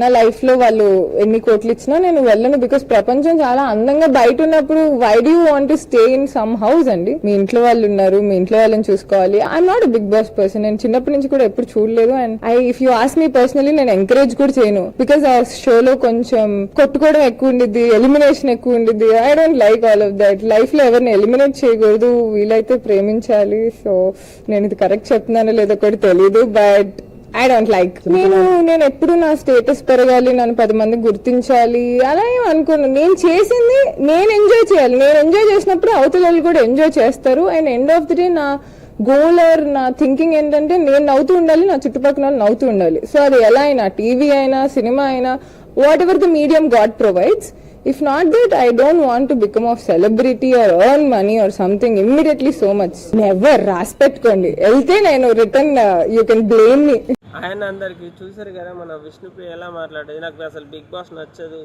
నా లైఫ్లో వాళ్ళు ఎన్ని కోట్లు ఇచ్చినా నేను వెళ్ళను బికాస్ ప్రపంచం చాలా అందంగా బయట ఉన్నప్పుడు why do want to stay in some house అండి? మీ ఇంట్లో వాళ్ళు ఉన్నారు మీ ఇంట్లో వాళ్ళని చూసుకోవాలి. I'm not Bigg Boss person నేను చిన్నప్పటి నుంచి కూడా ఎప్పుడు చూడలేదు and I if you ask me personally నేను ఎంకరేజ్ కూడా చేయను. బికాస్ ఆ షోలో కొంచెం కొట్టుకోవడం ఎక్కువ ఉండిద్ది ఎలిమినేషన్ ఎక్కువ ఉండిద్ది. I don't like all of that లైఫ్లో ఎవరిని ఎలిమినేట్ చేయకూడదు. వీలైతే ప్రేమించాలి. సో నేను ఇది కరెక్ట్ చెప్తున్నానో లేదో కూడా తెలియదు బట్ ఐ డోంట్ లైక్ నేను నేను ఎప్పుడు నా స్టేటస్ పెరగాలి నన్ను పది మంది గుర్తించాలి అలా ఏం అనుకోను. నేను చేసింది నేను ఎంజాయ్ చేయాలి. నేను ఎంజాయ్ చేసినప్పుడు అవతల వాళ్ళు కూడా ఎంజాయ్ చేస్తారు. And end of the day నా గోల్ ఆర్ నా థింకింగ్ ఏంటంటే నేను నవ్వుతూ ఉండాలి నా చుట్టుపక్కల వాళ్ళు నవ్వుతూ ఉండాలి. సో అది ఎలా అయినా టీవీ అయినా సినిమా అయినా whatever the medium God provides if not that I don't want to become of celebrity or earn money or something immediately so much never రాసి పెట్టుకోండి. వెళ్తే నేను return you can blame me ఆయన అందరికీ చూశారు కదా మన విష్ణుప్రియ ఎలా మాట్లాడేది? నాకు అసలు బిగ్ బాస్ నచ్చదు.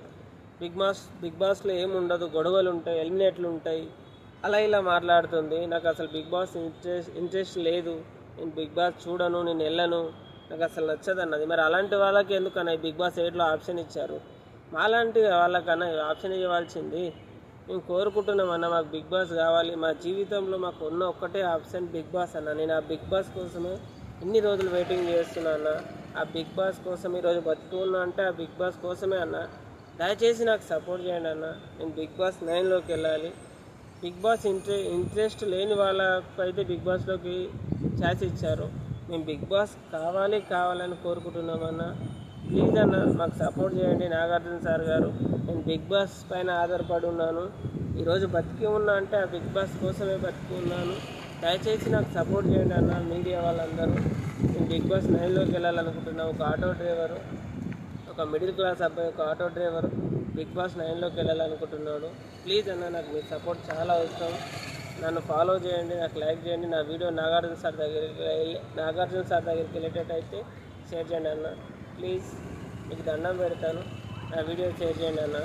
బిగ్ బాస్ బిగ్ బాస్లో ఏముండదు? గొడవలు ఉంటాయి ఎలిమినేట్లు ఉంటాయి అలా ఇలా మాట్లాడుతుంది. నాకు అసలు బిగ్ బాస్ ఇంట్రెస్ట్ ఇంట్రెస్ట్ లేదు. నేను బిగ్ బాస్ చూడను నేను వెళ్ళను. నాకు అసలు నచ్చదు అన్నది మరి అలాంటి వాళ్ళకి ఎందుకన్నా ఈ బిగ్ బాస్ ఎయిట్లో ఆప్షన్ ఇచ్చారు? మాలాంటి వాళ్ళకన్నా ఆప్షన్ ఇవ్వాల్సింది మేము కోరుకుంటున్నామన్నా మాకు బిగ్ బాస్ కావాలి. మా జీవితంలో మాకు ఉన్న ఒక్కటే ఆప్షన్ బిగ్ బాస్ అన్న. నేను ఆ బిగ్ బాస్ కోసమే ఇన్ని రోజులు వెయిటింగ్ చేస్తున్నా అన్న. ఆ బిగ్ బాస్ కోసం ఈరోజు బతుకు ఉన్నా అంటే ఆ బిగ్ బాస్ కోసమే అన్న. దయచేసి నాకు సపోర్ట్ చేయండి అన్న. నేను బిగ్ బాస్ నైన్లోకి వెళ్ళాలి. బిగ్ బాస్ ఇంట్రె ఇంట్రెస్ట్ లేని వాళ్ళకు అయితే బిగ్ బాస్లోకి ఛాన్స్ ఇచ్చారు. మేము బిగ్ బాస్ కావాలి కావాలని కోరుకుంటున్నామన్నా ప్లీజ్ అన్న మాకు సపోర్ట్ చేయండి నాగార్జున సార్ గారు. నేను బిగ్ బాస్ పైన ఆధారపడి ఉన్నాను. ఈరోజు బతికి ఉన్నా అంటే ఆ బిగ్ బాస్ కోసమే బతికి ఉన్నాను. దయచేసి నాకు సపోర్ట్ చేయండి అన్న. మీడియా వాళ్ళందరూ. నేను బిగ్ బాస్ నైన్లోకి వెళ్ళాలనుకుంటున్నా. ఒక ఆటో డ్రైవరు ఒక మిడిల్ క్లాస్ అబ్బాయి ఒక ఆటో డ్రైవర్ బిగ్ బాస్ నైన్లోకి వెళ్ళాలనుకుంటున్నాడు. ప్లీజ్ అన్న నాకు మీ సపోర్ట్ చాలా అవసరం. నన్ను ఫాలో చేయండి నాకు లైక్ చేయండి. నా వీడియో నాగార్జున సార్ దగ్గరికి వెళ్ళి నాగార్జున సార్ దగ్గరికి వెళ్ళేటట్టు అయితే షేర్ చేయండి అన్న. ప్లీజ్ మీకు దండం పెడతాను. నా వీడియో షేర్ చేయండి అన్న.